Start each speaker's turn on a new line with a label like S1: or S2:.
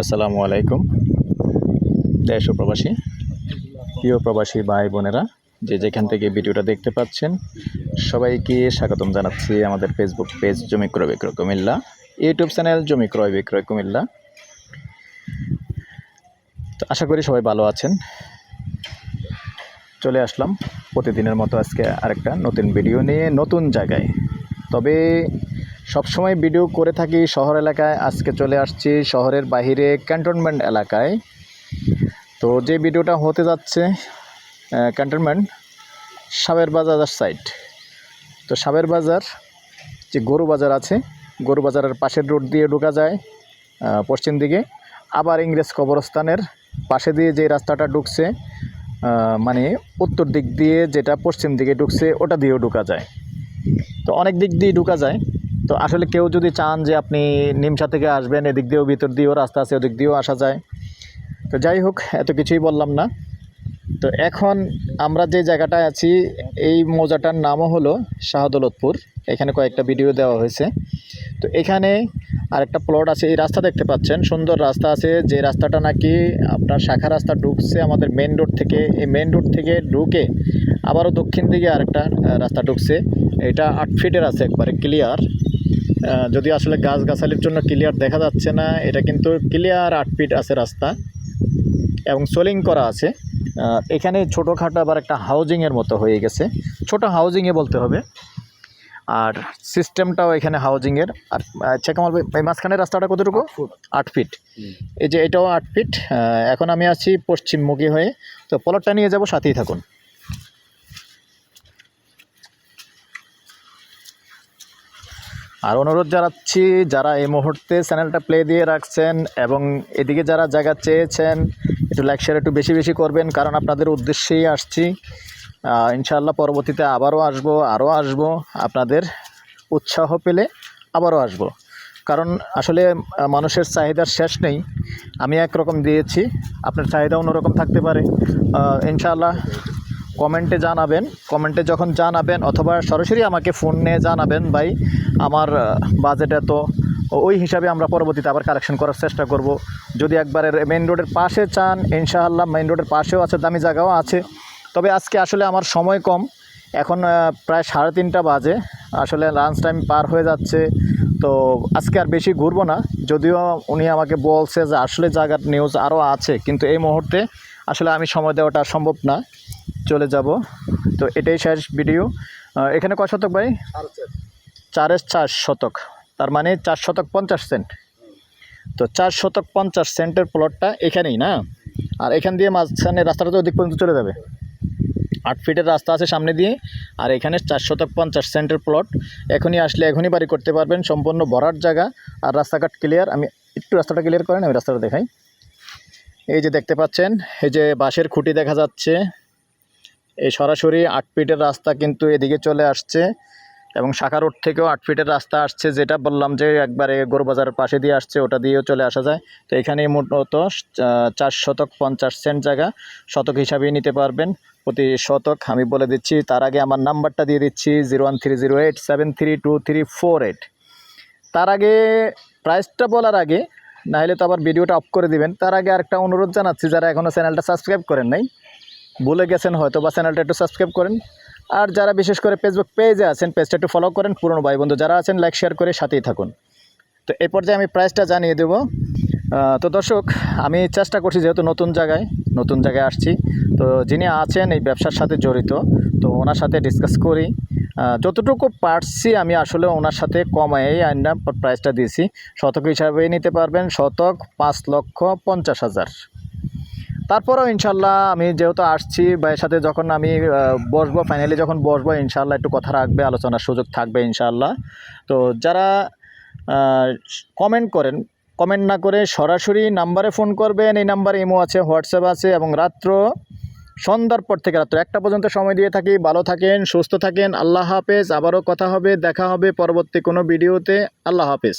S1: আসসালামু আলাইকুম। দেশ প্রবাসী, প্রিয় প্রবাসী ভাই বোনেরা, যে যেখান থেকে ভিডিওটা দেখতে পাচ্ছেন, সবাইকে স্বাগতম জানাচ্ছি আমাদের ফেসবুক পেজ জমি ক্রয় বিক্রয় কুমিল্লা ইউটিউব চ্যানেল জমি ক্রয় বিক্রয় কুমিল্লা। তো আশা করি সবাই ভালো আছেন। চলে আসলাম, প্রতিদিনের মতো আজকে আরেকটা নতুন ভিডিও নিয়ে, নতুন জায়গায়। তবে সবসময় ভিডিও করে থাকি শহর এলাকায়। আজকে চলে আসছি শহরের বাইরে ক্যান্টনমেন্ট এলাকায়। তো যে ভিডিওটা হতে যাচ্ছে ক্যান্টনমেন্ট, সাবের বাজার সাইড তো সাবের বাজার, যে গরু বাজার আছে, গরু বাজারের পাশের রোড দিয়ে ঢোকা যায় পশ্চিম দিকে। আবার ইংরেজ কবরস্থানের পাশে দিয়ে যে রাস্তাটা ঢুকছে মানে উত্তর দিক দিয়ে যেটা পশ্চিম দিকে ঢুকছে, ওটা দিয়েও ঢুকা যায়। তো অনেক দিক দিয়ে ঢুকা যায় তো আসলে কেউ যদি চান যে আপনি নিমসা থেকে আসবেন, এদিক দিয়েও ভিতর দিয়েও রাস্তা আছে, ওদিক দিয়েও আসা যায়। তো যাই হোক, এত কিছুই বললাম না। তো এখন আমরা যে জায়গাটায় আছি, এই মৌজাটার নামও হলো শাহদৌলতপুর। এখানে কয়েকটা ভিডিও দেওয়া হয়েছে। তো এখানে আরেকটা প্লট আছে, এই রাস্তা দেখতে পাচ্ছেন, সুন্দর রাস্তা আছে। যে রাস্তাটা নাকি আপনার শাখা রাস্তা ঢুকছে আমাদের মেন রোড থেকে, এই মেন রোড থেকে ঢুকে আবারও দক্ষিণ দিকে আরেকটা রাস্তা ঢুকছে। এটা আট ফিটের আছে, একবারে ক্লিয়ার যদি আসলে গাছগাছালির জন্য ক্লিয়ার দেখা যাচ্ছে না এটা কিন্তু ক্লিয়ার আট ফিট আছে রাস্তা এবং সোলিং করা আছে। এখানে ছোটোখাটো আবার একটা হাউজিংয়ের মতো হয়ে গেছে। ছোট হাউজিংয়ে বলতে হবে। আর সিস্টেমটাও এখানে হাউজিংয়ের আর আচ্ছা কামাল ভাই এই মাঝখানের রাস্তাটা কতটুকু? আট ফিট এই যে এটাও আট ফিট এখন আমি আছি পশ্চিমমুখী হয়ে। তো পলটটা নিয়ে যাব সাথেই থাকুন। আর অনুরোধ জানাচ্ছি, যারা এই মুহূর্তে চ্যানেলটা প্লে দিয়ে রাখছেন এবং এদিকে যারা জায়গা চেয়েছেন, একটু লাইক শেয়ার একটু বেশি বেশি করবেন, কারণ আপনাদের উদ্দেশ্যেই আসছি। ইনশাআল্লাহ পরবর্তীতে আবারও আসব, আরও আসব। আপনাদের উৎসাহ পেলে আবারও আসব। কারণ আসলে মানুষের চাহিদার শেষ নেই। আমি একরকম দিয়েছি, আপনার চাহিদা অন্যরকম থাকতে পারে। ইনশাআল্লাহ কমেন্টে জানাবেন, কমেন্টে যখন জানাবেন অথবা সরাসরি আমাকে ফোন নিয়ে জানাবেন, ভাই, আমার বাজেট এত। ওই হিসাবে আমরা পরবর্তীতে আবার কালেকশন করার চেষ্টা করব। যদি একবারে মেইন রোডের পাশে চান, ইনশাআল্লাহ মেইন রোডের পাশেও আছে, দামি জায়গাও আছে। তবে আজকে আসলে আমার সময় কম। এখন প্রায় সাড়ে তিনটা বাজে। আসলে লাঞ্চ টাইম পার হয়ে যাচ্ছে। তো আজকে আর বেশি ঘুরবো না। যদিও উনি আমাকে বলছে যে আসলে জায়গার নিউজ আরও আছে। কিন্তু এই মুহূর্তে আসলে আমি সময় দেওয়াটা সম্ভব না। চলে যাব। তো এটাই শেষ ভিডিও এখানে কয় শতক ভাই? চারের চার শতক। তার মানে চার শতক পঞ্চাশ সেন্ট তো চার শতক পঞ্চাশ সেন্টের প্লটটা এখানেই, না? আর এখান দিয়ে মাঝখানে রাস্তাটা তো ওদিক পর্যন্ত চলে যাবে। আট ফিটের রাস্তা আছে সামনে দিয়ে। আর এখানে চার শতক পঞ্চাশ সেন্টের প্লট এখনই আসলে এখনই বাড়ি করতে পারবেন। সম্পূর্ণ ভরার জায়গা। আর রাস্তাঘাট ক্লিয়ার আমি একটু রাস্তাটা ক্লিয়ার করেন, আমি রাস্তাটা দেখাই। এই যে দেখতে পাচ্ছেন, এই যে বাঁশের খুঁটি দেখা যাচ্ছে। এই সরাসরি আট ফিটের রাস্তা কিন্তু এদিকে চলে আসছে এবং শাখা রোড থেকেও আট ফিটের রাস্তা আসছে, যেটা বললাম যে একবারে গরুবাজারের পাশে দিয়ে আসছে, ওটা দিয়েও চলে আসা যায়। তো এখানে মূলত চার শতক পঞ্চাশ সেন্ট জায়গা, শতক হিসাবেই নিতে পারবেন, প্রতি শতক আমি বলে দিচ্ছি, তার আগে আমার নাম্বারটা দিয়ে দিচ্ছি, zero one three zero eight seven three two three four eight. তার আগে প্রাইসটা বলার আগে না হলে তো আবার ভিডিওটা অফ করে দিবেন, তার আগে আরেকটা অনুরোধ জানাচ্ছি, যারা এখনও চ্যানেলটা সাবস্ক্রাইব করেন নাই ভুলে গেছেন হয়তো বা চ্যানেলটা একটু সাবস্ক্রাইব করেন। আর যারা বিশেষ করে ফেসবুক পেজে আছেন পেজটা একটু ফলো করেন, পুরনো ভাই বন্ধু যারা আছেন লাইক শেয়ার করে সাথেই থাকুন। তো এই পর্যায়ে আমি প্রাইসটা জানিয়ে দেবো। তো দর্শক, আমি চেষ্টা করছি যেহেতু নতুন জায়গায় নতুন জায়গায় আসছি, তো যিনি আছেন এই ব্যবসার সাথে জড়িত, তো ওনার সাথে ডিসকাস করি। যতটুকু পারছি আমি আসলে ওনার সাথে কমাই আইনা প্রাইসটা দিয়েছি। শতক হিসাবে নিতে পারবেন, শতক পাঁচ লক্ষ পঞ্চাশ হাজার। তারপরেও ইনশাল্লাহ আমি যেহেতু আসছি, ভাইয়ের সাথে যখন আমি বসবো ফাইনালি যখন বসবো, ইনশাল্লাহ একটু কথা রাখবে, আলোচনার সুযোগ থাকবে ইনশাল্লাহ। তো যারা কমেন্ট করেন কমেন্ট না করে সরাসরি নাম্বারে ফোন করবেন, এই নাম্বারে ইমো আছে, হোয়াটসঅ্যাপ আছে এবং রাত্র, সন্ধ্যার পর থেকে রাত্র একটা পর্যন্ত সময় দিয়ে থাকি। ভালো থাকেন, সুস্থ থাকেন, আল্লাহ হাফেজ, আবারও কথা হবে, দেখা হবে পরবর্তী কোনো ভিডিওতে। আল্লাহ হাফেজ।